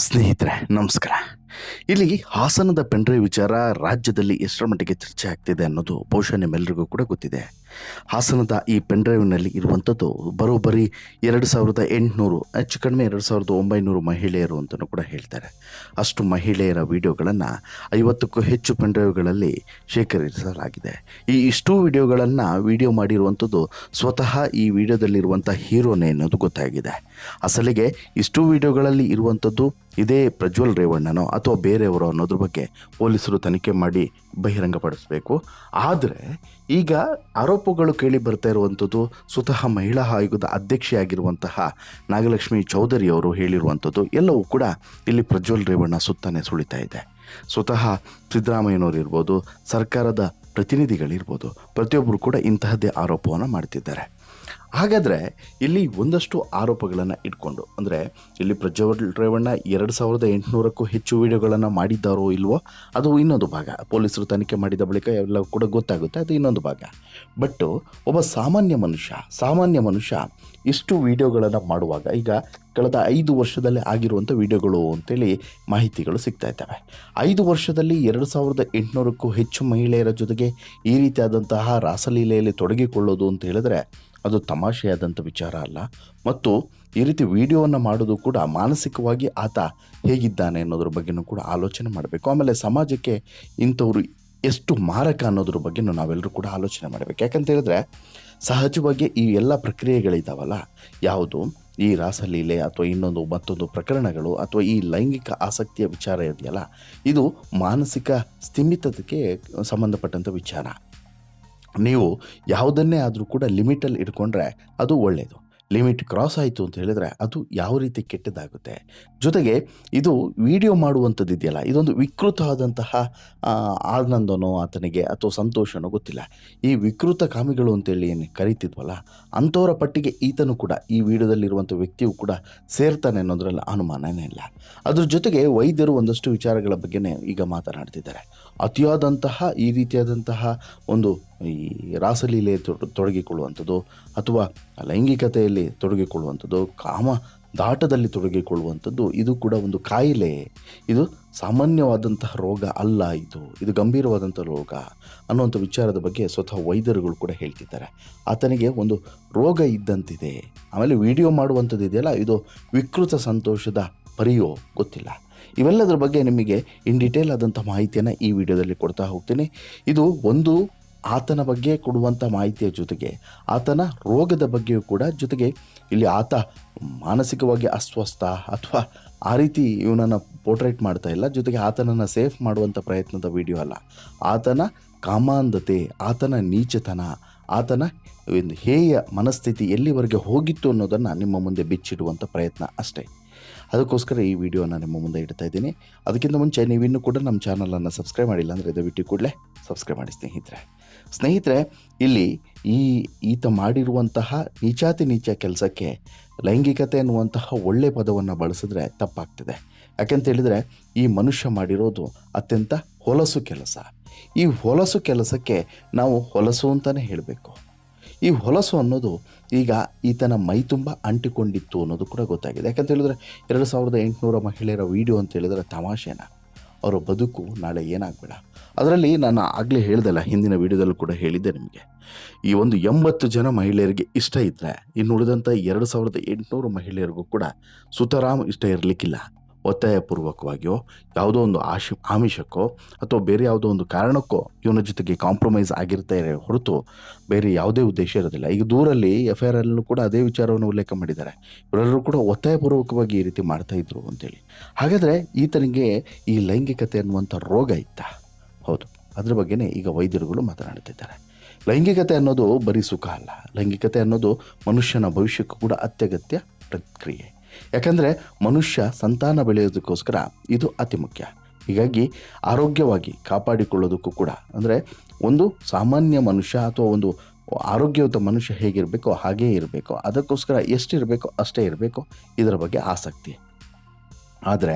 ಸ್ನೇಹಿತರೆ ನಮಸ್ಕಾರ. ಇಲ್ಲಿ ಹಾಸನದ ಪೆಂಡ್ರೈವ್ ವಿಚಾರ ರಾಜ್ಯದಲ್ಲಿ ಎಷ್ಟರ ಮಟ್ಟಿಗೆ ಚರ್ಚೆ ಆಗ್ತಿದೆ ಅನ್ನೋದು ಬಹುಶಃ ನಿಮ್ಮೆಲ್ಲರಿಗೂ ಕೂಡ ಗೊತ್ತಿದೆ. ಹಾಸನದ ಈ ಪೆಂಡ್ರೈವ್ನಲ್ಲಿ ಇರುವಂಥದ್ದು ಬರೋಬ್ಬರಿ ಎರಡು ಸಾವಿರದ ಎಂಟುನೂರು, ಹೆಚ್ಚು ಕಡಿಮೆ ಎರಡು ಸಾವಿರದ ಒಂಬೈನೂರು ಮಹಿಳೆಯರು ಅಂತಲೂ ಕೂಡ ಹೇಳ್ತಾರೆ. ಅಷ್ಟು ಮಹಿಳೆಯರ ವಿಡಿಯೋಗಳನ್ನು ಐವತ್ತಕ್ಕೂ ಹೆಚ್ಚು ಪೆಂಡ್ರೈವ್ಗಳಲ್ಲಿ ಶೇಖರಿಸಲಾಗಿದೆ. ಈ ಇಷ್ಟು ವಿಡಿಯೋಗಳನ್ನು ವಿಡಿಯೋ ಮಾಡಿರುವಂಥದ್ದು ಸ್ವತಃ ಈ ವಿಡಿಯೋದಲ್ಲಿರುವಂಥ ಹೀರೋನೇ ಅನ್ನೋದು ಗೊತ್ತಾಗಿದೆ. ಅಸಲಿಗೆ ಇಷ್ಟು ವಿಡಿಯೋಗಳಲ್ಲಿ ಇರುವಂಥದ್ದು ಇದೇ ಪ್ರಜ್ವಲ್ ರೇವಣ್ಣನೋ ಅಥವಾ ಬೇರೆಯವರು ಅನ್ನೋದ್ರ ಬಗ್ಗೆ ಪೊಲೀಸರು ತನಿಖೆ ಮಾಡಿ ಬಹಿರಂಗಪಡಿಸಬೇಕು. ಆದರೆ ಈಗ ಆರೋಪಗಳು ಕೇಳಿ ಬರ್ತಾ ಇರುವಂಥದ್ದು ಸ್ವತಃ ಮಹಿಳಾ ಆಯೋಗದ ಅಧ್ಯಕ್ಷೆಯಾಗಿರುವಂತಹ ನಾಗಲಕ್ಷ್ಮಿ ಚೌಧರಿ ಅವರು ಹೇಳಿರುವಂಥದ್ದು ಎಲ್ಲವೂ ಕೂಡ ಇಲ್ಲಿ ಪ್ರಜ್ವಲ್ ರೇವಣ್ಣ ಸುತ್ತಾನೆ ಸುಳಿತಾ ಇದೆ. ಸ್ವತಃ ಸಿದ್ದರಾಮಯ್ಯನವರು ಇರ್ಬೋದು, ಸರ್ಕಾರದ ಪ್ರತಿನಿಧಿಗಳಿರ್ಬೋದು, ಪ್ರತಿಯೊಬ್ಬರು ಕೂಡ ಇಂತಹದ್ದೇ ಆರೋಪವನ್ನು ಮಾಡ್ತಿದ್ದಾರೆ. ಹಾಗಾದರೆ ಇಲ್ಲಿ ಒಂದಷ್ಟು ಆರೋಪಗಳನ್ನು ಇಟ್ಕೊಂಡು, ಅಂದರೆ ಇಲ್ಲಿ ಪ್ರಜ್ವಲ್ ರೇವಣ್ಣ ಎರಡು ಸಾವಿರದ ಎಂಟುನೂರಕ್ಕೂ ಹೆಚ್ಚು ವಿಡಿಯೋಗಳನ್ನು ಮಾಡಿದ್ದಾರೋ ಇಲ್ವೋ, ಅದು ಇನ್ನೊಂದು ಭಾಗ. ಪೊಲೀಸರು ತನಿಖೆ ಮಾಡಿದ ಬಳಿಕ ಎಲ್ಲ ಕೂಡ ಗೊತ್ತಾಗುತ್ತೆ, ಅದು ಇನ್ನೊಂದು ಭಾಗ. ಬಟ್ ಒಬ್ಬ ಸಾಮಾನ್ಯ ಮನುಷ್ಯ ಸಾಮಾನ್ಯ ಮನುಷ್ಯ ಇಷ್ಟು ವಿಡಿಯೋಗಳನ್ನು ಮಾಡುವಾಗ, ಈಗ ಕಳೆದ ಐದು ವರ್ಷದಲ್ಲಿ ಆಗಿರುವಂಥ ವಿಡಿಯೋಗಳು ಅಂತೇಳಿ ಮಾಹಿತಿಗಳು ಸಿಗ್ತಾ ಇದ್ದಾವೆ. ಐದು ವರ್ಷದಲ್ಲಿ ಎರಡು ಸಾವಿರದ ಎಂಟುನೂರಕ್ಕೂ ಹೆಚ್ಚು ಮಹಿಳೆಯರ ಜೊತೆಗೆ ಈ ರೀತಿಯಾದಂತಹ ರಾಸಲೀಲೆಯಲ್ಲಿ ತೊಡಗಿಕೊಳ್ಳೋದು ಅಂತ ಹೇಳಿದ್ರೆ ಅದು ತಮಾಷೆಯಾದಂಥ ವಿಚಾರ ಅಲ್ಲ. ಮತ್ತು ಈ ರೀತಿ ವಿಡಿಯೋವನ್ನು ಮಾಡೋದು ಕೂಡ ಮಾನಸಿಕವಾಗಿ ಆತ ಹೇಗಿದ್ದಾನೆ ಅನ್ನೋದ್ರ ಬಗ್ಗೆನೂ ಕೂಡ ಆಲೋಚನೆ ಮಾಡಬೇಕು. ಆಮೇಲೆ ಸಮಾಜಕ್ಕೆ ಇಂಥವ್ರು ಎಷ್ಟು ಮಾರಕ ಅನ್ನೋದ್ರ ಬಗ್ಗೆನೂ ನಾವೆಲ್ಲರೂ ಕೂಡ ಆಲೋಚನೆ ಮಾಡಬೇಕು. ಯಾಕಂತ ಹೇಳಿದ್ರೆ ಸಹಜವಾಗಿ ಈ ಎಲ್ಲ ಪ್ರಕ್ರಿಯೆಗಳಿದ್ದಾವಲ್ಲ ಯಾವುದು ಈ ರಾಸಲೀಲೆ ಅಥವಾ ಇನ್ನೊಂದು ಮತ್ತೊಂದು ಪ್ರಕರಣಗಳು ಅಥವಾ ಈ ಲೈಂಗಿಕ ಆಸಕ್ತಿಯ ವಿಚಾರ ಇದೆಯಲ್ಲ, ಇದು ಮಾನಸಿಕ ಸ್ಥಿಮಿತತೆಗೆ ಸಂಬಂಧಪಟ್ಟಂಥ ವಿಚಾರ. ನೀವು ಯಾವುದನ್ನೇ ಆದರೂ ಕೂಡ ಲಿಮಿಟಲ್ಲಿ ಇಟ್ಕೊಂಡ್ರೆ ಅದು ಒಳ್ಳೆಯದು ಲಿಮಿಟ್ ಕ್ರಾಸ್ ಆಯಿತು ಅಂತ ಹೇಳಿದ್ರೆ ಅದು ಯಾವ ರೀತಿ ಕೆಟ್ಟದಾಗುತ್ತೆ. ಜೊತೆಗೆ ಇದು ವಿಡಿಯೋ ಮಾಡುವಂಥದ್ದು ಇದೆಯಲ್ಲ, ಇದೊಂದು ವಿಕೃತವಾದಂತಹ ಆನಂದನೋ ಆತನಿಗೆ ಅಥವಾ ಸಂತೋಷನೋ ಗೊತ್ತಿಲ್ಲ. ಈ ವಿಕೃತ ಕಾಮಿಗಳು ಅಂತೇಳಿ ಏನು ಕರಿತಿದ್ವಲ್ಲ, ಅಂಥವರ ಪಟ್ಟಿಗೆ ಈತನು ಕೂಡ, ಈ ವಿಡಿಯೋದಲ್ಲಿರುವಂಥ ವ್ಯಕ್ತಿಯು ಕೂಡ ಸೇರ್ತಾನೆ ಅನ್ನೋದ್ರಲ್ಲಿ ಅನುಮಾನನೇ ಇಲ್ಲ. ಅದ್ರ ಜೊತೆಗೆ ವೈದ್ಯರು ಒಂದಷ್ಟು ವಿಚಾರಗಳ ಬಗ್ಗೆನೇ ಈಗ ಮಾತನಾಡ್ತಿದ್ದಾರೆ. ಅತಿಯಾದಂತಹ, ಈ ರೀತಿಯಾದಂತಹ ಒಂದು ಈ ರಾಸಲೀಲೆ ತೊಡ- ತೊಡಗಿಕೊಳ್ಳುವಂಥದ್ದು ಅಥವಾ ಲೈಂಗಿಕತೆಯಲ್ಲಿ ತೊಡಗಿಕೊಳ್ಳುವಂಥದ್ದು, ಕಾಮ ದಾಟದಲ್ಲಿ ತೊಡಗಿಕೊಳ್ಳುವಂಥದ್ದು, ಇದು ಕೂಡ ಒಂದು ಕಾಯಿಲೆ. ಇದು ಸಾಮಾನ್ಯವಾದಂತಹ ರೋಗ ಅಲ್ಲ ಇದು. ಇದು ಗಂಭೀರವಾದಂಥ ರೋಗ ಅನ್ನುವಂಥ ವಿಚಾರದ ಬಗ್ಗೆ ಸ್ವತಃ ವೈದ್ಯರುಗಳು ಕೂಡ ಹೇಳ್ತಿದ್ದಾರೆ. ಆತನಿಗೆ ಒಂದು ರೋಗ ಇದ್ದಂತಿದೆ. ಆಮೇಲೆ ವಿಡಿಯೋ ಮಾಡುವಂಥದ್ದು ಇದೆಯಲ್ಲ, ಇದು ವಿಕೃತ ಸಂತೋಷದ ಪರಿಯೋ, ಗೊತ್ತಿಲ್ಲ. ಇವೆಲ್ಲದರ ಬಗ್ಗೆ ನಿಮಗೆ ಇನ್ ಡೀಟೇಲ್ ಆದಂಥ ಮಾಹಿತಿಯನ್ನು ಈ ವಿಡಿಯೋದಲ್ಲಿ ಕೊಡ್ತಾ ಹೋಗ್ತೀನಿ. ಇದು ಒಂದು ಆತನ ಬಗ್ಗೆ ಕೊಡುವಂಥ ಮಾಹಿತಿಯ ಜೊತೆಗೆ ಆತನ ರೋಗದ ಬಗ್ಗೆಯೂ ಕೂಡ ಜೊತೆಗೆ ಇಲ್ಲಿ ಆತ ಮಾನಸಿಕವಾಗಿ ಅಸ್ವಸ್ಥ ಅಥವಾ ಆ ರೀತಿ ಇವನನ್ನು ಪೋರ್ಟ್ರೇಟ್ ಮಾಡ್ತಾ ಇಲ್ಲ. ಜೊತೆಗೆ ಆತನನ್ನು ಸೇಫ್ ಮಾಡುವಂಥ ಪ್ರಯತ್ನದ ವಿಡಿಯೋ ಅಲ್ಲ. ಆತನ ಕಾಮಾಂಧತೆ, ಆತನ ನೀಚತನ, ಆತನ ಒಂದು ಹೇಯ ಮನಸ್ಥಿತಿ ಎಲ್ಲಿವರೆಗೆ ಹೋಗಿತ್ತು ಅನ್ನೋದನ್ನು ನಿಮ್ಮ ಮುಂದೆ ಬಿಚ್ಚಿಡುವಂಥ ಪ್ರಯತ್ನ ಅಷ್ಟೇ. ಅದಕ್ಕೋಸ್ಕರ ಈ ವಿಡಿಯೋನ ನಿಮ್ಮ ಮುಂದೆ ಇಡ್ತಾ ಇದ್ದೀನಿ. ಅದಕ್ಕಿಂತ ಮುಂಚೆ ನೀವಿನ್ನೂ ಕೂಡ ನಮ್ಮ ಚಾನಲನ್ನು ಸಬ್ಸ್ಕ್ರೈಬ್ ಮಾಡಿಲ್ಲ ಅಂದರೆ ದಯವಿಟ್ಟು ಕೂಡಲೇ ಸಬ್ಸ್ಕ್ರೈಬ್ ಮಾಡಿ ಸ್ನೇಹಿತರೆ. ಸ್ನೇಹಿತರೆ, ಇಲ್ಲಿ ಈ ಈತ ಮಾಡಿರುವಂತಹ ನೀಚಾತಿ ನೀಚ ಕೆಲಸಕ್ಕೆ ಲೈಂಗಿಕತೆ ಅನ್ನುವಂತಹ ಒಳ್ಳೆಯ ಪದವನ್ನು ಬಳಸಿದ್ರೆ ತಪ್ಪಾಗ್ತದೆ. ಯಾಕೆಂತ ಹೇಳಿದರೆ, ಈ ಮನುಷ್ಯ ಮಾಡಿರೋದು ಅತ್ಯಂತ ಹೊಲಸು ಕೆಲಸ. ಈ ಹೊಲಸು ಕೆಲಸಕ್ಕೆ ನಾವು ಹೊಲಸು ಅಂತಲೇ ಹೇಳಬೇಕು. ಈ ಹೊಲಸು ಅನ್ನೋದು ಈಗ ಈತನ ಮೈ ತುಂಬ ಅಂಟಿಕೊಂಡಿತ್ತು ಅನ್ನೋದು ಕೂಡ ಗೊತ್ತಾಗಿದೆ. ಯಾಕಂತ ಹೇಳಿದ್ರೆ, ಎರಡು ಸಾವಿರದ ಎಂಟುನೂರ ಮಹಿಳೆಯರ ವಿಡಿಯೋ ಅಂತ ಹೇಳಿದರೆ ತಮಾಷೆನ. ಅವರ ಬದುಕು ನಾಳೆ ಏನಾಗಬೇಡ. ಅದರಲ್ಲಿ ನಾನು ಆಗಲೇ ಹೇಳ್ದಲ್ಲ, ಹಿಂದಿನ ವಿಡಿಯೋದಲ್ಲೂ ಕೂಡ ಹೇಳಿದ್ದೆ ನಿಮಗೆ. ಈ ಒಂದು ಎಂಬತ್ತು ಜನ ಮಹಿಳೆಯರಿಗೆ ಇಷ್ಟ ಇದ್ದರೆ ಇನ್ನು ಉಳಿದಂಥ ಎರಡು ಸಾವಿರದ ಎಂಟುನೂರು ಮಹಿಳೆಯರಿಗೂ ಕೂಡ ಸುತರಾಮ್ ಇಷ್ಟ ಇರಲಿಕ್ಕಿಲ್ಲ. ಒತ್ತಾಯಪೂರ್ವಕವಾಗಿಯೋ, ಯಾವುದೋ ಒಂದು ಆಶಿ, ಆಮಿಷಕ್ಕೋ, ಅಥವಾ ಬೇರೆ ಯಾವುದೋ ಒಂದು ಕಾರಣಕ್ಕೋ ಇವನ ಜೊತೆಗೆ ಕಾಂಪ್ರಮೈಸ್ ಆಗಿರ್ತಾರೆ ಹೊರತು ಬೇರೆ ಯಾವುದೇ ಉದ್ದೇಶ ಇರೋದಿಲ್ಲ. ಈಗ ದೂರಲ್ಲಿ ಎಫ್ ಐ ಆರಲ್ಲೂ ಕೂಡ ಅದೇ ವಿಚಾರವನ್ನು ಉಲ್ಲೇಖ ಮಾಡಿದ್ದಾರೆ. ಇವರೆಲ್ಲರೂ ಕೂಡ ಒತ್ತಾಯಪೂರ್ವಕವಾಗಿ ಈ ರೀತಿ ಮಾಡ್ತಾ ಇದ್ರು ಅಂತೇಳಿ. ಹಾಗಾದರೆ ಈತನಿಗೆ ಈ ಲೈಂಗಿಕತೆ ಅನ್ನುವಂಥ ರೋಗ ಇತ್ತ? ಹೌದು. ಅದ್ರ ಬಗ್ಗೆನೇ ಈಗ ವೈದ್ಯರುಗಳು ಮಾತನಾಡ್ತಿದ್ದಾರೆ ಲೈಂಗಿಕತೆ ಅನ್ನೋದು ಬರೀ ಸುಖ ಅಲ್ಲ. ಲೈಂಗಿಕತೆ ಅನ್ನೋದು ಮನುಷ್ಯನ ಭವಿಷ್ಯಕ್ಕೂ ಕೂಡ ಅತ್ಯಗತ್ಯ ಪ್ರಕ್ರಿಯೆ. ಯಾಕಂದರೆ ಮನುಷ್ಯ ಸಂತಾನ ಬೆಳೆಯೋದಕ್ಕೋಸ್ಕರ ಇದು ಅತಿ ಮುಖ್ಯ. ಹೀಗಾಗಿ ಆರೋಗ್ಯವಾಗಿ ಕಾಪಾಡಿಕೊಳ್ಳೋದಕ್ಕೂ ಕೂಡ, ಅಂದರೆ ಒಂದು ಸಾಮಾನ್ಯ ಮನುಷ್ಯ ಅಥವಾ ಒಂದು ಆರೋಗ್ಯಯುತ ಮನುಷ್ಯ ಹೇಗಿರಬೇಕೋ ಹಾಗೇ ಇರಬೇಕು. ಅದಕ್ಕೋಸ್ಕರ ಎಷ್ಟಿರಬೇಕೋ ಅಷ್ಟೇ ಇರಬೇಕು. ಇದರ ಬಗ್ಗೆ ಆಸಕ್ತಿ. ಆದರೆ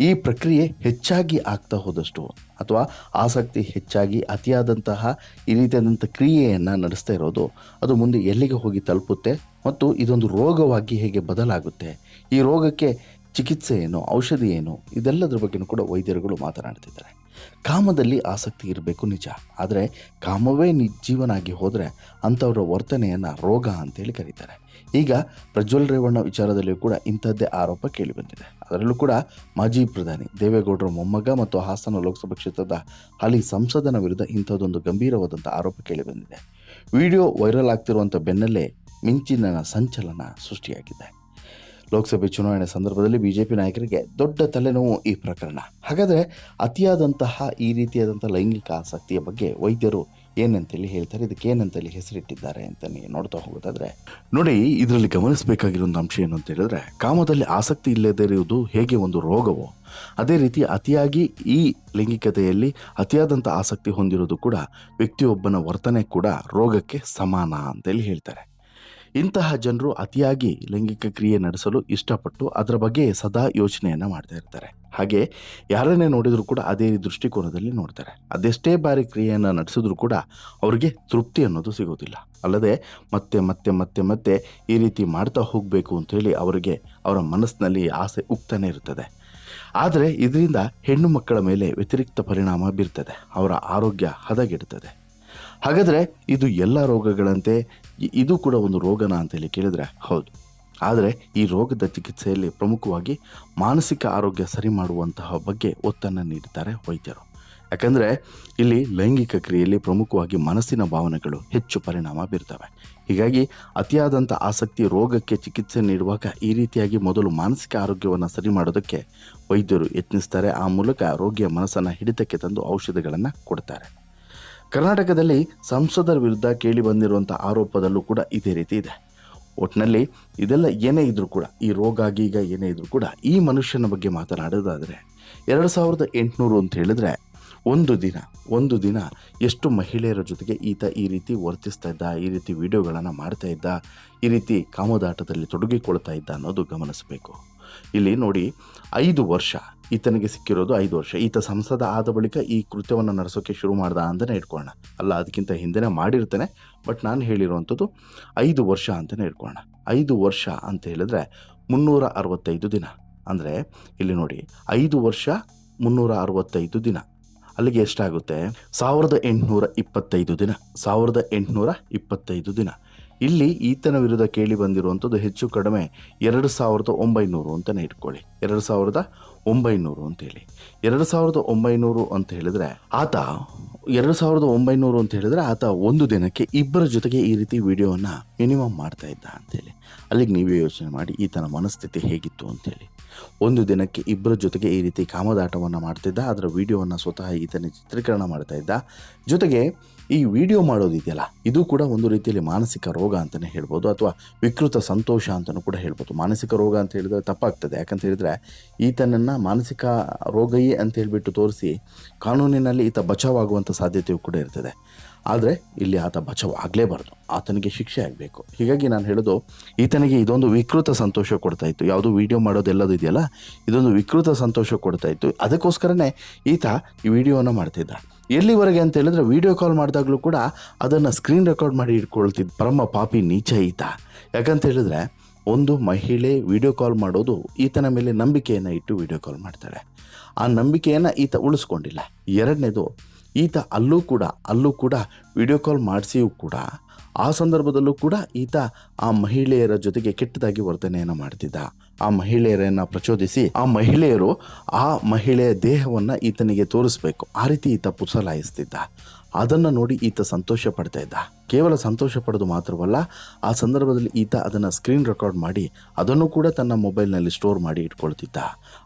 ಈ ಪ್ರಕ್ರಿಯೆ ಹೆಚ್ಚಾಗಿ ಆಗ್ತಾ ಹೋದಷ್ಟು ಅಥವಾ ಆಸಕ್ತಿ ಹೆಚ್ಚಾಗಿ ಅತಿಯಾದಂತಹ ಈ ರೀತಿಯಾದಂಥ ಕ್ರಿಯೆಯನ್ನು ನಡೆಸ್ತಾ ಇರೋದು ಅದು ಮುಂದೆ ಎಲ್ಲಿಗೆ ಹೋಗಿ ತಲುಪುತ್ತೆ ಮತ್ತು ಇದೊಂದು ರೋಗವಾಗಿ ಹೇಗೆ ಬದಲಾಗುತ್ತೆ? ಈ ರೋಗಕ್ಕೆ ಚಿಕಿತ್ಸೆ ಏನು, ಔಷಧಿ ಏನು? ಇದೆಲ್ಲದರ ಬಗ್ಗೆನೂ ಕೂಡ ವೈದ್ಯರುಗಳು ಮಾತನಾಡ್ತಿದ್ದಾರೆ. ಕಾಮದಲ್ಲಿ ಆಸಕ್ತಿ ಇರಬೇಕು ನಿಜ. ಆದರೆ ಕಾಮವೇ ನಿಜೀವನಾಗಿ ಹೋದರೆ ಅಂಥವರ ವರ್ತನೆಯನ್ನು ರೋಗ ಅಂತೇಳಿ ಕರೀತಾರೆ. ಈಗ ಪ್ರಜ್ವಲ್ ರೇವಣ್ಣ ವಿಚಾರದಲ್ಲಿಯೂ ಕೂಡ ಇಂಥದ್ದೇ ಆರೋಪ ಕೇಳಿಬಂದಿದೆ ಅದರಲ್ಲೂ ಕೂಡ ಮಾಜಿ ಪ್ರಧಾನಿ ದೇವೇಗೌಡರ ಮೊಮ್ಮಗ ಮತ್ತು ಹಾಸನ ಲೋಕಸಭಾ ಕ್ಷೇತ್ರದ ಹಾಲಿ ಸಂಸದನ ವಿರುದ್ಧ ಇಂಥದ್ದೊಂದು ಗಂಭೀರವಾದಂಥ ಆರೋಪ ಕೇಳಿಬಂದಿದೆ ವಿಡಿಯೋ ವೈರಲ್ ಆಗ್ತಿರುವಂಥ ಬೆನ್ನಲ್ಲೇ ಮಿಂಚಿನ ಸಂಚಲನ ಸೃಷ್ಟಿಯಾಗಿದೆ. ಲೋಕಸಭೆ ಚುನಾವಣೆ ಸಂದರ್ಭದಲ್ಲಿ ಬಿಜೆಪಿ ನಾಯಕರಿಗೆ ದೊಡ್ಡ ತಲೆನೋವು ಈ ಪ್ರಕರಣ. ಹಾಗಾದರೆ ಅತಿಯಾದಂತಹ ಈ ರೀತಿಯಾದಂಥ ಲೈಂಗಿಕ ಆಸಕ್ತಿಯ ಬಗ್ಗೆ ವೈದ್ಯರು ಏನಂತೇಳಿ ಹೇಳ್ತಾರೆ, ಇದಕ್ಕೆ ಏನಂತೇಳಿ ಹೆಸರಿಟ್ಟಿದ್ದಾರೆ ಅಂತ ನೀವು ನೋಡ್ತಾ ಹೋಗೋದಾದ್ರೆ. ನೋಡಿ, ಇದರಲ್ಲಿ ಗಮನಿಸಬೇಕಾಗಿರೋ ಅಂಶ ಏನು ಅಂತ ಹೇಳಿದ್ರೆ, ಕಾಮದಲ್ಲಿ ಆಸಕ್ತಿ ಇಲ್ಲದೇ ಇರುವುದು ಹೇಗೆ ಒಂದು ರೋಗವೋ, ಅದೇ ರೀತಿ ಅತಿಯಾಗಿ ಈ ಲೈಂಗಿಕತೆಯಲ್ಲಿ ಅತಿಯಾದಂಥ ಆಸಕ್ತಿ ಹೊಂದಿರೋದು ಕೂಡ ವ್ಯಕ್ತಿಯೊಬ್ಬನ ವರ್ತನೆ ಕೂಡ ರೋಗಕ್ಕೆ ಸಮಾನ ಅಂತೇಳಿ ಹೇಳ್ತಾರೆ. ಇಂತಹ ಜನರು ಅತಿಯಾಗಿ ಲೈಂಗಿಕ ಕ್ರಿಯೆ ನಡೆಸಲು ಇಷ್ಟಪಟ್ಟು ಅದರ ಬಗ್ಗೆ ಸದಾ ಯೋಚನೆಯನ್ನು ಮಾಡ್ತಾ ಇರ್ತಾರೆ. ಹಾಗೆ ಯಾರನ್ನೇ ನೋಡಿದರೂ ಕೂಡ ಅದೇ ದೃಷ್ಟಿಕೋನದಲ್ಲಿ ನೋಡ್ತಾರೆ. ಅದೆಷ್ಟೇ ಬಾರಿ ಕ್ರಿಯೆಯನ್ನು ನಡೆಸಿದ್ರು ಕೂಡ ಅವರಿಗೆ ತೃಪ್ತಿ ಅನ್ನೋದು ಸಿಗೋದಿಲ್ಲ. ಅಲ್ಲದೆ ಮತ್ತೆ ಮತ್ತೆ ಮತ್ತೆ ಮತ್ತೆ ಈ ರೀತಿ ಮಾಡ್ತಾ ಹೋಗಬೇಕು ಅಂತೇಳಿ ಅವರಿಗೆ ಅವರ ಮನಸ್ಸಿನಲ್ಲಿ ಆಸೆ ಉಕ್ತಾನೆ ಇರ್ತದೆ. ಆದರೆ ಇದರಿಂದ ಹೆಣ್ಣು ಮಕ್ಕಳ ಮೇಲೆ ವ್ಯತಿರಿಕ್ತ ಪರಿಣಾಮ ಬೀರ್ತದೆ. ಅವರ ಆರೋಗ್ಯ ಹದಗೆಡುತ್ತದೆ ಹಾಗಾದರೆ ಇದು ಎಲ್ಲ ರೋಗಗಳಂತೆ ಇದು ಕೂಡ ಒಂದು ರೋಗನ ಅಂತೇಳಿ ಕೇಳಿದರೆ ಹೌದು. ಆದರೆ ಈ ರೋಗದ ಚಿಕಿತ್ಸೆಯಲ್ಲಿ ಪ್ರಮುಖವಾಗಿ ಮಾನಸಿಕ ಆರೋಗ್ಯ ಸರಿ ಮಾಡುವಂತಹ ಬಗ್ಗೆ ಒತ್ತನ್ನು ನೀಡುತ್ತಾರೆ ವೈದ್ಯರು. ಯಾಕಂದರೆ ಇಲ್ಲಿ ಲೈಂಗಿಕ ಕ್ರಿಯೆಯಲ್ಲಿ ಪ್ರಮುಖವಾಗಿ ಮನಸ್ಸಿನ ಭಾವನೆಗಳು ಹೆಚ್ಚು ಪರಿಣಾಮ ಬೀರ್ತವೆ. ಹೀಗಾಗಿ ಅತಿಯಾದಂಥ ಆಸಕ್ತಿ ರೋಗಕ್ಕೆ ಚಿಕಿತ್ಸೆ ನೀಡುವಾಗ ಈ ರೀತಿಯಾಗಿ ಮೊದಲು ಮಾನಸಿಕ ಆರೋಗ್ಯವನ್ನು ಸರಿ ಮಾಡೋದಕ್ಕೆ ವೈದ್ಯರು ಯತ್ನಿಸ್ತಾರೆ. ಆ ಮೂಲಕ ರೋಗಿಯ ಮನಸ್ಸನ್ನು ಹಿಡಿತಕ್ಕೆ ತಂದು ಔಷಧಿಗಳನ್ನು ಕೊಡ್ತಾರೆ. ಕರ್ನಾಟಕದಲ್ಲಿ ಸಂಸದರ ವಿರುದ್ಧ ಕೇಳಿ ಬಂದಿರುವಂಥ ಆರೋಪದಲ್ಲೂ ಕೂಡ ಇದೇ ರೀತಿ ಇದೆ. ಒಟ್ಟಿನಲ್ಲಿ ಇದೆಲ್ಲ ಏನೇ ಇದ್ರೂ ಕೂಡ, ಈ ರೋಗ ಈಗ ಏನೇ ಇದ್ರೂ ಕೂಡ ಈ ಮನುಷ್ಯನ ಬಗ್ಗೆ ಮಾತನಾಡೋದಾದರೆ, ಎರಡು ಸಾವಿರದ ಎಂಟುನೂರು ಅಂತ ಹೇಳಿದ್ರೆ ಒಂದು ದಿನ ಒಂದು ದಿನ ಎಷ್ಟು ಮಹಿಳೆಯರ ಜೊತೆಗೆ ಈತ ಈ ರೀತಿ ವರ್ತಿಸ್ತಾ ಇದ್ದ, ಈ ರೀತಿ ವಿಡಿಯೋಗಳನ್ನು ಮಾಡ್ತಾ ಇದ್ದ, ಈ ರೀತಿ ಕಾಮದಾಟದಲ್ಲಿ ತೊಡಗಿಕೊಳ್ತಾ ಇದ್ದ ಅನ್ನೋದು ಗಮನಿಸಬೇಕು. ಇಲ್ಲಿ ನೋಡಿ, ಐದು ವರ್ಷ ಈತನಿಗೆ ಸಿಕ್ಕಿರೋದು ಐದು ವರ್ಷ. ಈತ ಸಂಸದ ಆದ ಬಳಿಕ ಈ ಕೃತ್ಯವನ್ನು ನಡೆಸೋಕ್ಕೆ ಶುರು ಮಾಡ್ದ ಅಂತಲೇ ಇಟ್ಕೊಳ್ಳೋಣ ಅಲ್ಲ, ಅದಕ್ಕಿಂತ ಹಿಂದೆನೇ ಮಾಡಿರ್ತೇನೆ, ಬಟ್ ನಾನು ಹೇಳಿರುವಂಥದ್ದು ಐದು ವರ್ಷ ಅಂತಲೇ ಇಟ್ಕೊಳ್ಳೋಣ ಐದು ವರ್ಷ ಅಂತ ಹೇಳಿದ್ರೆ ಮುನ್ನೂರ ಅರವತ್ತೈದು ದಿನ. ಅಂದರೆ ಇಲ್ಲಿ ನೋಡಿ, ಐದು ವರ್ಷ ಮುನ್ನೂರ ಅರವತ್ತೈದು ದಿನ. ಅಲ್ಲಿಗೆ ಎಷ್ಟಾಗುತ್ತೆ? ಸಾವಿರದ ಎಂಟುನೂರ ಇಪ್ಪತ್ತೈದು ದಿನ. ಸಾವಿರದ ಎಂಟುನೂರ ಇಪ್ಪತ್ತೈದು ದಿನ. ಇಲ್ಲಿ ಈತನ ವಿರುದ್ಧ ಕೇಳಿ ಬಂದಿರುವಂಥದ್ದು ಹೆಚ್ಚು ಕಡಿಮೆ ಎರಡು ಸಾವಿರದ ಒಂಬೈನೂರು ಅಂತಲೇ ಇಟ್ಕೊಳ್ಳಿ. ಎರಡು ಸಾವಿರದ ಒಂಬೈನೂರು ಅಂತೇಳಿ. ಎರಡು ಸಾವಿರದ ಒಂಬೈನೂರು ಅಂತ ಹೇಳಿದ್ರೆ ಆತ, ಎರಡು ಸಾವಿರದ ಒಂಬೈನೂರು ಅಂತ ಹೇಳಿದ್ರೆ ಆತ ಒಂದು ದಿನಕ್ಕೆ ಇಬ್ಬರ ಜೊತೆಗೆ ಈ ರೀತಿ ವಿಡಿಯೋವನ್ನು ಮಿನಿಮಮ್ ಮಾಡ್ತಾ ಇದ್ದ ಅಂತೇಳಿ. ಅಲ್ಲಿಗೆ ನೀವೇ ಯೋಚನೆ ಮಾಡಿ ಈತನ ಮನಸ್ಥಿತಿ ಹೇಗಿತ್ತು ಅಂತೇಳಿ. ಒಂದು ದಿನಕ್ಕೆ ಇಬ್ಬರ ಜೊತೆಗೆ ಈ ರೀತಿ ಕಾಮದಾಟವನ್ನು ಮಾಡ್ತಿದ್ದ, ಅದರ ವಿಡಿಯೋವನ್ನು ಸ್ವತಃ ಈತನೇ ಚಿತ್ರೀಕರಣ ಮಾಡ್ತಾ ಇದ್ದ. ಜೊತೆಗೆ ಈ ವಿಡಿಯೋ ಮಾಡೋದಿದೆಯಲ್ಲ, ಇದು ಕೂಡ ಒಂದು ರೀತಿಯಲ್ಲಿ ಮಾನಸಿಕ ರೋಗ ಅಂತಲೇ ಹೇಳ್ಬೋದು, ಅಥವಾ ವಿಕೃತ ಸಂತೋಷ ಅಂತಲೂ ಕೂಡ ಹೇಳ್ಬೋದು. ಮಾನಸಿಕ ರೋಗ ಅಂತ ಹೇಳಿದ್ರೆ ತಪ್ಪಾಗ್ತದೆ. ಯಾಕಂತ ಹೇಳಿದ್ರೆ ಈತನನ್ನು ಮಾನಸಿಕ ರೋಗಯೇ ಅಂತ ಹೇಳಿಬಿಟ್ಟು ತೋರಿಸಿ ಕಾನೂನಿನಲ್ಲಿ ಈತ ಬಚಾವಾಗುವಂಥ ಸಾಧ್ಯತೆಯೂ ಕೂಡ ಇರ್ತದೆ. ಆದರೆ ಇಲ್ಲಿ ಆತ ಬಚಾವ್ ಆಗಲೇಬಾರ್ದು. ಆತನಿಗೆ ಶಿಕ್ಷೆ ಆಗಬೇಕು. ಹೀಗಾಗಿ ನಾನು ಹೇಳೋದು, ಈತನಿಗೆ ಇದೊಂದು ವಿಕೃತ ಸಂತೋಷ ಕೊಡ್ತಾ ಇತ್ತು. ಯಾವುದು ವಿಡಿಯೋ ಮಾಡೋದೆಲ್ಲದೂ ಇದೆಯಲ್ಲ, ಇದೊಂದು ವಿಕೃತ ಸಂತೋಷ ಕೊಡ್ತಾ ಇತ್ತು. ಅದಕ್ಕೋಸ್ಕರನೇ ಈತ ಈ ವಿಡಿಯೋನ ಮಾಡ್ತಿದ್ದ ಎಲ್ಲಿವರೆಗೆ ಅಂತ ಹೇಳಿದ್ರೆ ವಿಡಿಯೋ ಕಾಲ್ ಮಾಡಿದಾಗಲೂ ಕೂಡ ಅದನ್ನು ಸ್ಕ್ರೀನ್ ರೆಕಾರ್ಡ್ ಮಾಡಿ ಇಟ್ಕೊಳ್ತಿದ್ದ ಪರಮ ಪಾಪಿ ನೀಚ ಈತ. ಯಾಕಂತ ಹೇಳಿದ್ರೆ ಒಂದು ಮಹಿಳೆ ವಿಡಿಯೋ ಕಾಲ್ ಮಾಡೋದು ಈತನ ಮೇಲೆ ನಂಬಿಕೆಯನ್ನು ಇಟ್ಟು ವಿಡಿಯೋ ಕಾಲ್ ಮಾಡ್ತಾಳೆ. ಆ ನಂಬಿಕೆಯನ್ನು ಈತ ಉಳಿಸ್ಕೊಂಡಿಲ್ಲ. ಎರಡನೇದು, ಈತ ಅಲ್ಲೂ ಕೂಡ ಅಲ್ಲೂ ಕೂಡ ವಿಡಿಯೋ ಕಾಲ್ ಮಾಡಿಸಿಯೂ ಕೂಡ ಆ ಸಂದರ್ಭದಲ್ಲೂ ಕೂಡ ಈತ ಆ ಮಹಿಳೆಯರ ಜೊತೆಗೆ ಕೆಟ್ಟದಾಗಿ ವರ್ತನೆಯನ್ನು ಮಾಡ್ತಿದ್ದ. ಆ ಮಹಿಳೆಯರನ್ನು ಪ್ರಚೋದಿಸಿ ಆ ಮಹಿಳೆಯರು ಆ ಮಹಿಳೆಯ ದೇಹವನ್ನು ಈತನಿಗೆ ತೋರಿಸ್ಬೇಕು. ಆ ರೀತಿ ಈತ ಪುಸಲಾಯಿಸ್ತಿದ್ದ ಅದನ್ನು ನೋಡಿ ಈತ ಸಂತೋಷ ಪಡ್ತಾ ಇದ್ದ. ಕೇವಲ ಸಂತೋಷ ಪಡೆದು ಮಾತ್ರವಲ್ಲ, ಆ ಸಂದರ್ಭದಲ್ಲಿ ಈತ ಅದನ್ನು ಸ್ಕ್ರೀನ್ ರೆಕಾರ್ಡ್ ಮಾಡಿ, ಅದನ್ನು ಕೂಡ ತನ್ನ ಮೊಬೈಲ್ನಲ್ಲಿ ಸ್ಟೋರ್ ಮಾಡಿ ಇಟ್ಕೊಳ್ತಿದ್ದ.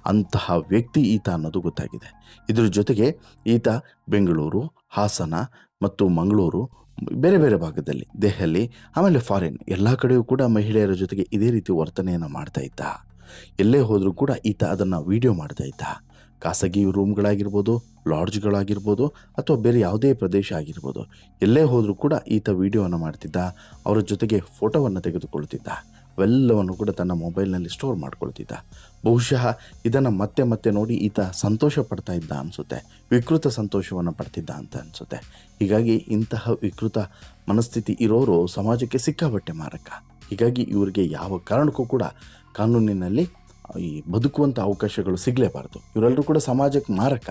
ಅಂತಹ ವ್ಯಕ್ತಿ ಈತ ಅನ್ನೋದು ಗೊತ್ತಾಗಿದೆ. ಇದ್ರ ಜೊತೆಗೆ ಈತ ಬೆಂಗಳೂರು, ಹಾಸನ ಮತ್ತು ಮಂಗಳೂರು, ಬೇರೆ ಬೇರೆ ಭಾಗದಲ್ಲಿ, ದೆಹಲಿ, ಆಮೇಲೆ ಫಾರಿನ್ ಎಲ್ಲ ಕಡೆಯೂ ಕೂಡ ಮಹಿಳೆಯರ ಜೊತೆಗೆ ಇದೇ ರೀತಿ ವರ್ತನೆಯನ್ನು ಮಾಡ್ತಾ ಇದ್ದ. ಎಲ್ಲೇ ಹೋದರೂ ಕೂಡ ಈತ ಅದನ್ನು ವಿಡಿಯೋ ಮಾಡ್ತಾ ಇದ್ದ. ಖಾಸಗಿ ರೂಮ್ಗಳಾಗಿರ್ಬೋದು ಲಾಡ್ಜ್ಗಳಾಗಿರ್ಬೋದು ಅಥವಾ ಬೇರೆ ಯಾವುದೇ ಪ್ರದೇಶ ಆಗಿರ್ಬೋದು, ಎಲ್ಲೇ ಹೋದರೂ ಕೂಡ ಈತ ವಿಡಿಯೋವನ್ನು ಮಾಡ್ತಿದ್ದ, ಅವರ ಜೊತೆಗೆ ಫೋಟೋವನ್ನು ತೆಗೆದುಕೊಳ್ತಿದ್ದ ಅವೆಲ್ಲವನ್ನು ಕೂಡ ತನ್ನ ಮೊಬೈಲ್ನಲ್ಲಿ ಸ್ಟೋರ್ ಮಾಡ್ಕೊಳ್ತಿದ್ದ. ಬಹುಶಃ ಇದನ್ನು ಮತ್ತೆ ಮತ್ತೆ ನೋಡಿ ಈತ ಸಂತೋಷ ಪಡ್ತಾ ಇದ್ದ ಅನಿಸುತ್ತೆ, ವಿಕೃತ ಸಂತೋಷವನ್ನು ಪಡ್ತಿದ್ದ ಅಂತ ಅನಿಸುತ್ತೆ. ಹೀಗಾಗಿ ಇಂತಹ ವಿಕೃತ ಮನಸ್ಥಿತಿ ಇರೋರು ಸಮಾಜಕ್ಕೆ ಸಿಕ್ಕಾಬಟ್ಟೆ ಮಾರಕ. ಹೀಗಾಗಿ ಇವರಿಗೆ ಯಾವ ಕಾರಣಕ್ಕೂ ಕೂಡ ಕಾನೂನಿನಲ್ಲಿ ಈ ಬದುಕುವಂಥ ಅವಕಾಶಗಳು ಸಿಗಲೇಬಾರ್ದು. ಇವರೆಲ್ಲರೂ ಕೂಡ ಸಮಾಜಕ್ಕೆ ಮಾರಕ.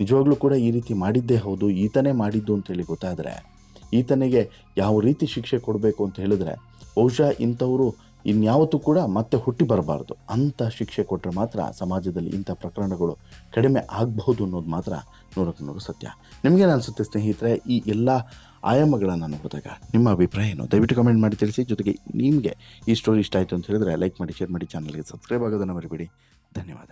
ನಿಜವಾಗ್ಲೂ ಕೂಡ ಈ ರೀತಿ ಮಾಡಿದ್ದೇ ಹೌದು, ಈತನೇ ಮಾಡಿದ್ದು ಅಂತೇಳಿ ಗೊತ್ತಾದರೆ, ಈತನಿಗೆ ಯಾವ ರೀತಿ ಶಿಕ್ಷೆ ಕೊಡಬೇಕು ಅಂತ ಹೇಳಿದ್ರೆ, ಬಹುಶಃ ಇಂಥವರು ಇನ್ಯಾವತ್ತೂ ಕೂಡ ಮತ್ತೆ ಹುಟ್ಟಿ ಬರಬಾರ್ದು. ಅಂಥ ಶಿಕ್ಷೆ ಕೊಟ್ಟರೆ ಮಾತ್ರ ಸಮಾಜದಲ್ಲಿ ಇಂಥ ಪ್ರಕರಣಗಳು ಕಡಿಮೆ ಆಗಬಹುದು ಅನ್ನೋದು ಮಾತ್ರ ನೂರಕ್ಕೆ ನೂರು ಸತ್ಯ. ನಿಮಗೇನು ಅನಿಸುತ್ತೆ ಸ್ನೇಹಿತರೆ, ಈ ಎಲ್ಲ ಆಯಾಮಗಳನ್ನು ನೋಡಿದಾಗ ನಿಮ್ಮ ಅಭಿಪ್ರಾಯ ಏನು? ದಯವಿಟ್ಟು ಕಮೆಂಟ್ ಮಾಡಿ ತಿಳಿಸಿ. ಜೊತೆಗೆ ನಿಮಗೆ ಈ ಸ್ಟೋರಿ ಇಷ್ಟ ಆಯಿತು ಅಂತ ಹೇಳಿದ್ರೆ ಲೈಕ್ ಮಾಡಿ ಶೇರ್ ಮಾಡಿ ಚಾನಲ್ಗೆ ಸಬ್ಸ್ಕ್ರೈಬ್ ಆಗೋದನ್ನು ಮರಿಬೇಡಿ. ಧನ್ಯವಾದ.